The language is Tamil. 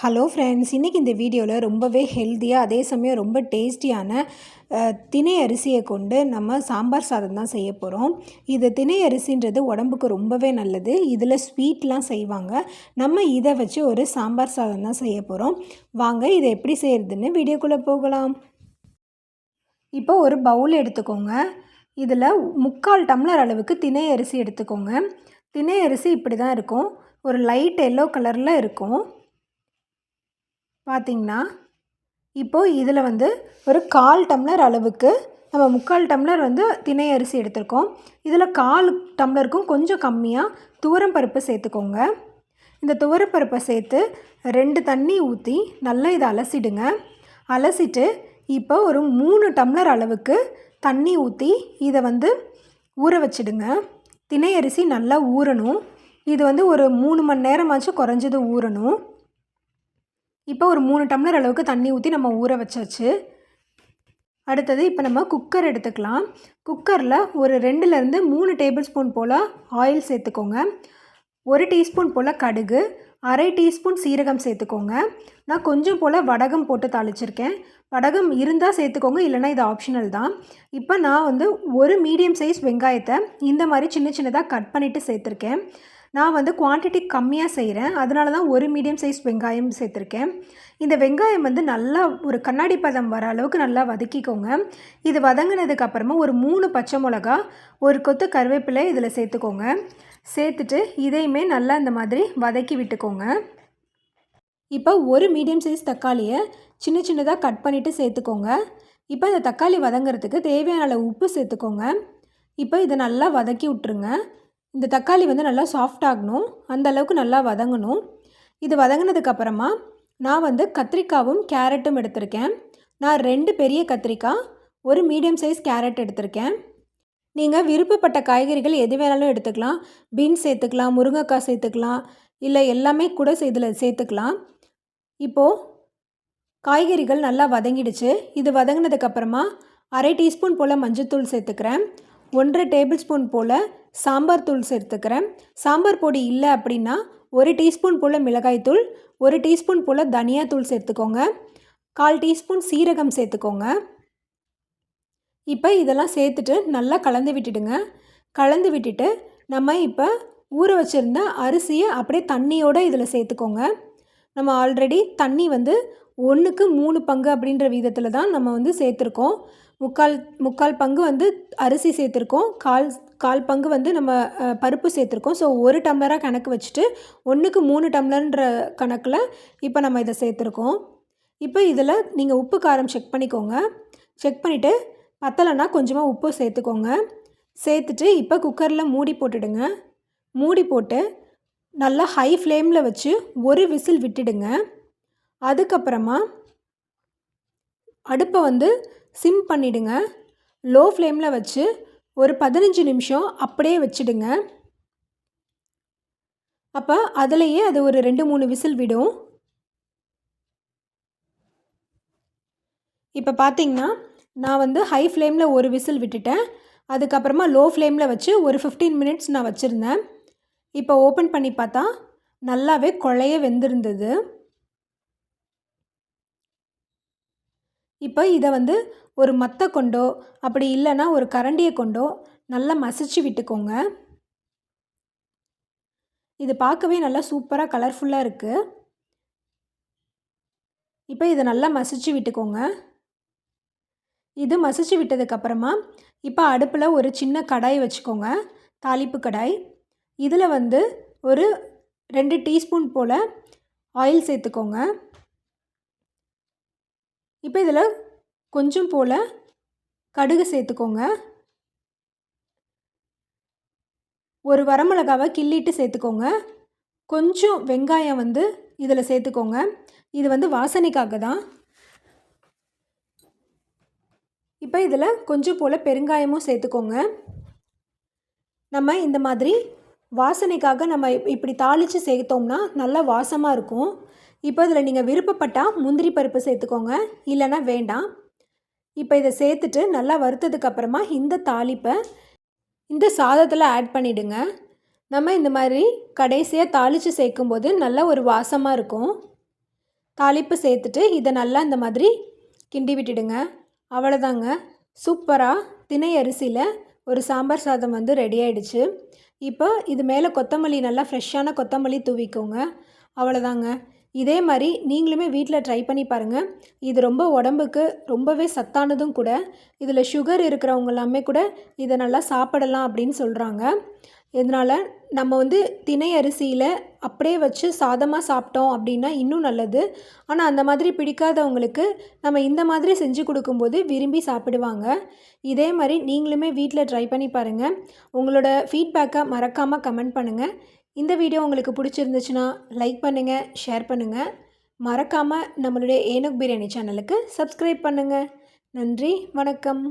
ஹலோ ஃப்ரெண்ட்ஸ் இன்றைக்கி இந்த வீடியோவில் ரொம்பவே ஹெல்த்தியாக அதே சமயம் ரொம்ப டேஸ்டியான தினை திணை அரிசியை கொண்டு நம்ம சாம்பார் சாதம் தான் செய்ய போகிறோம் இது திணை அரிசின்றது உடம்புக்கு ரொம்பவே நல்லது. இதில் ஸ்வீட்லாம் செய்வாங்க. நம்ம இதை வச்சு ஒரு சாம்பார் சாதம் தான் செய்ய போகிறோம் வாங்க இதை எப்படி செய்கிறதுன்னு வீடியோக்குள்ளே போகலாம். இப்போ ஒரு பவுல் எடுத்துக்கோங்க. இதில் முக்கால் டம்ளர் அளவுக்கு திணை அரிசி எடுத்துக்கோங்க. திணை அரிசி இப்படி தான் இருக்கும். ஒரு லைட் எல்லோ கலரில் இருக்கும். பார்த்திங்கன்னா இப்போது இதில் வந்து ஒரு கால் டம்ளர் அளவுக்கு நம்ம முக்கால் டம்ளர் வந்து திணை அரிசி எடுத்திருக்கோம். இதில் கால் டம்ளருக்கும் கொஞ்சம் கம்மியாக துவரம் பருப்பு சேர்த்துக்கோங்க. இந்த துவரப்பருப்பை சேர்த்து ரெண்டு தண்ணி ஊற்றி நல்லா இதை அலசிடுங்க. அலசிட்டு இப்போ ஒரு மூணு டம்ளர் அளவுக்கு தண்ணி ஊற்றி இதை வந்து ஊற வச்சிடுங்க. திணை அரிசி நல்லா ஊறணும். இது வந்து ஒரு மூணு மணி நேரமாச்சும் குறைஞ்சது ஊறணும். இப்போ ஒரு மூணு டம்ளர் அளவுக்கு தண்ணி ஊற்றி நம்ம ஊற வச்சாச்சு. அடுத்தது இப்போ நம்ம குக்கர் எடுத்துக்கலாம். குக்கரில் ஒரு ரெண்டுலேருந்து மூணு டேபிள் ஸ்பூன் போல் ஆயில் சேர்த்துக்கோங்க. ஒரு டீஸ்பூன் போல் கடுகு அரை டீஸ்பூன் சீரகம் சேர்த்துக்கோங்க. நான் கொஞ்சம் போல் வடகம் போட்டு தாளிச்சிருக்கேன். வடகம் இருந்தால் சேர்த்துக்கோங்க இல்லைனா இது ஆப்ஷனல் தான். இப்போ நான் வந்து ஒரு மீடியம் சைஸ் வெங்காயத்தை இந்த மாதிரி சின்ன சின்னதாக கட் பண்ணிவிட்டு சேர்த்துருக்கேன். நான் வந்து குவான்டிட்டி கம்மியாக செய்கிறேன் அதனால தான் ஒரு மீடியம் சைஸ் வெங்காயம் சேர்த்துருக்கேன். இந்த வெங்காயம் வந்து நல்லா ஒரு கண்ணாடி பதம் வர அளவுக்கு நல்லா வதக்கிக்கோங்க. இது வதங்கினதுக்கு அப்புறமா ஒரு மூணு பச்சை மிளகா ஒரு கொத்து கருவேப்பிலை இதில் சேர்த்துக்கோங்க. சேர்த்துட்டு இதையுமே நல்லா இந்த மாதிரி வதக்கி விட்டுக்கோங்க. இப்போ ஒரு மீடியம் சைஸ் தக்காளியை சின்ன சின்னதாக கட் பண்ணிவிட்டு சேர்த்துக்கோங்க. இப்போ இந்த தக்காளி வதங்குறதுக்கு தேவையான அளவு உப்பு சேர்த்துக்கோங்க. இப்போ இதை நல்லா வதக்கி விட்ருங்க இந்த தக்காளி வந்து நல்லா சாஃப்ட் ஆகணும். அந்த அளவுக்கு நல்லா வதங்கணும். இது வதங்கினதுக்கப்புறமா நான் வந்து கத்திரிக்காவும் கேரட்டும் எடுத்திருக்கேன். நான் ரெண்டு பெரிய கத்திரிக்காய் ஒரு மீடியம் சைஸ் கேரட் எடுத்திருக்கேன். நீங்கள் விருப்பப்பட்ட காய்கறிகள் எது வேணாலும் எடுத்துக்கலாம். பீன்ஸ் சேர்த்துக்கலாம் முருங்கைக்காய் சேர்த்துக்கலாம் இல்லை எல்லாமே கூட இதில் சேர்த்துக்கலாம். இப்போது காய்கறிகள் நல்லா வதங்கிடுச்சு. இது வதங்கினதுக்கப்புறமா அரை டீஸ்பூன் போல் மஞ்சத்தூள் சேர்த்துக்கிறேன். ஒன்றரை டேபிள் ஸ்பூன் போல் சாம்பார் தூள் சேர்த்துக்கிறேன். சாம்பார் பொடி இல்லை அப்படின்னா ஒரு டீஸ்பூன் போல் மிளகாய்த்தூள் ஒரு டீஸ்பூன் போல் தனியாத்தூள் சேர்த்துக்கோங்க. கால் டீஸ்பூன் சீரகம் சேர்த்துக்கோங்க. இப்போ இதெல்லாம் சேர்த்துட்டு நல்லா கலந்து விட்டுடுங்க. கலந்து விட்டுட்டு நம்ம இப்போ ஊற வச்சுருந்த அரிசியை அப்படியே தண்ணியோடு இதில் சேர்த்துக்கோங்க. நம்ம ஆல்ரெடி தண்ணி வந்து ஒன்றுக்கு மூணு பங்கு அப்படின்ற விதத்தில் தான் நம்ம வந்து சேர்த்துருக்கோம். முக்கால் முக்கால் பங்கு வந்து அரிசி சேர்த்துருக்கோம். கால் கால் பங்கு வந்து நம்ம பருப்பு சேர்த்துருக்கோம். ஸோ ஒரு டம்ளராக கணக்கு வச்சுட்டு ஒன்றுக்கு மூணு டம்ளர்ன்ற கணக்கில் இப்போ நம்ம இதை சேர்த்துருக்கோம். இப்போ இதில் நீங்கள் உப்பு காரம் செக் பண்ணிக்கோங்க. செக் பண்ணிவிட்டு பத்தலைன்னா கொஞ்சமாக உப்பு சேர்த்துக்கோங்க. சேர்த்துட்டு இப்போ குக்கரில் மூடி போட்டுடுங்க. மூடி போட்டு நல்லா ஹை ஃப்ளேமில் வச்சு ஒரு விசில் விட்டுடுங்க. அதுக்கப்புறமா அடுப்பை வந்து சிம் பண்ணிவிடுங்க லோ ஃப்ளேமில் வச்சு ஒரு பதினஞ்சு நிமிஷம் அப்படியே வச்சுடுங்க. அப்போ அதுலேயே அது ஒரு ரெண்டு மூணு விசில் விடும். இப்போ பார்த்தீங்கன்னா நான் வந்து ஹை ஃப்ளேமில் ஒரு விசில் விட்டுட்டேன். அதுக்கப்புறமா லோ ஃப்ளேமில் வச்சு ஒரு ஃபிஃப்டீன் மினிட்ஸ் நான் வச்சுருந்தேன். இப்போ ஓப்பன் பண்ணி பார்த்தா நல்லாவே குழைய வெந்திருந்தது. இப்போ இதை வந்து ஒரு மத்தை கொண்டோ அப்படி இல்லைன்னா ஒரு கரண்டியை கொண்டோ நல்லா மசிச்சு விட்டுக்கோங்க. இது பார்க்கவே நல்லா சூப்பராக கலர்ஃபுல்லாக இருக்குது இப்போ இதை நல்லா மசிச்சு விட்டுக்கோங்க. இது மசிச்சு விட்டதுக்கப்புறமா இப்போ அடுப்பில் ஒரு சின்ன கடாய் வச்சுக்கோங்க. தாளிப்பு கடாய். இதில் வந்து ஒரு ரெண்டு டீஸ்பூன் போல் ஆயில் சேர்த்துக்கோங்க. இப்போ இதில் கொஞ்சம் போல் கடுகு சேர்த்துக்கோங்க. ஒரு வரமிளகாவை கிள்ளிட்டு சேர்த்துக்கோங்க. கொஞ்சம் வெங்காயம் வந்து இதில் சேர்த்துக்கோங்க. இது வந்து வாசனைக்காக தான். இப்போ இதில் கொஞ்சம் போல் பெருங்காயமும் சேர்த்துக்கோங்க. நம்ம இந்த மாதிரி வாசனைக்காக நம்ம இப்படி தாளித்து சேர்த்தோம்னா நல்லா வாசமாக இருக்கும். இப்போ இதில் நீங்கள் விருப்பப்பட்டால் முந்திரி பருப்பு சேர்த்துக்கோங்க. இல்லைன்னா வேண்டாம். இப்போ இதை சேர்த்துட்டு நல்லா வறுத்ததுக்கு அப்புறமா இந்த தாளிப்பை இந்த சாதத்தில் ஆட் பண்ணிவிடுங்க நம்ம இந்த மாதிரி கடைசியாக தாளித்து சேர்க்கும்போது நல்ல ஒரு வாசமாக இருக்கும். தாளிப்பு சேர்த்துட்டு இதை நல்லா இந்த மாதிரி கிண்டி விட்டுடுங்க. அவ்வளோதாங்க சூப்பராக தினை அரிசியில் ஒரு சாம்பார் சாதம் வந்து ரெடி ஆகிடுச்சு இப்போ இது மேலே கொத்தமல்லி நல்லா ஃப்ரெஷ்ஷான கொத்தமல்லி தூவிக்கோங்க. அவ்வளோதாங்க இதே மாதிரி நீங்களுமே வீட்டில் ட்ரை பண்ணி பாருங்கள் இது ரொம்ப உடம்புக்கு ரொம்பவே சத்தானதும் கூட இதில் சுகர் இருக்கிறவங்க எல்லாமே கூட இதை நல்லா சாப்பிடலாம் அப்படின்னு சொல்கிறாங்க இதனால் நம்ம வந்து தினை அரிசியில் அப்படியே வச்சு சாதமாக சாப்பிட்டோம் அப்படின்னா இன்னும் நல்லது. ஆனால் அந்த மாதிரி பிடிக்காதவங்களுக்கு நம்ம இந்த மாதிரி செஞ்சு கொடுக்கும்போது விரும்பி சாப்பிடுவாங்க. இதே மாதிரி நீங்களுமே வீட்டில் ட்ரை பண்ணி பாருங்கள் உங்களோட ஃபீட்பேக்கை மறக்காமல் கமெண்ட் பண்ணுங்கள் இந்த வீடியோ உங்களுக்கு பிடிச்சிருந்துச்சுன்னா லைக் பண்ணுங்கள் ஷேர் பண்ணுங்கள் மறக்காமல் நம்மளுடைய ஏனுக் பிரியாணி சேனலுக்கு சப்ஸ்கிரைப் பண்ணுங்கள் நன்றி வணக்கம்.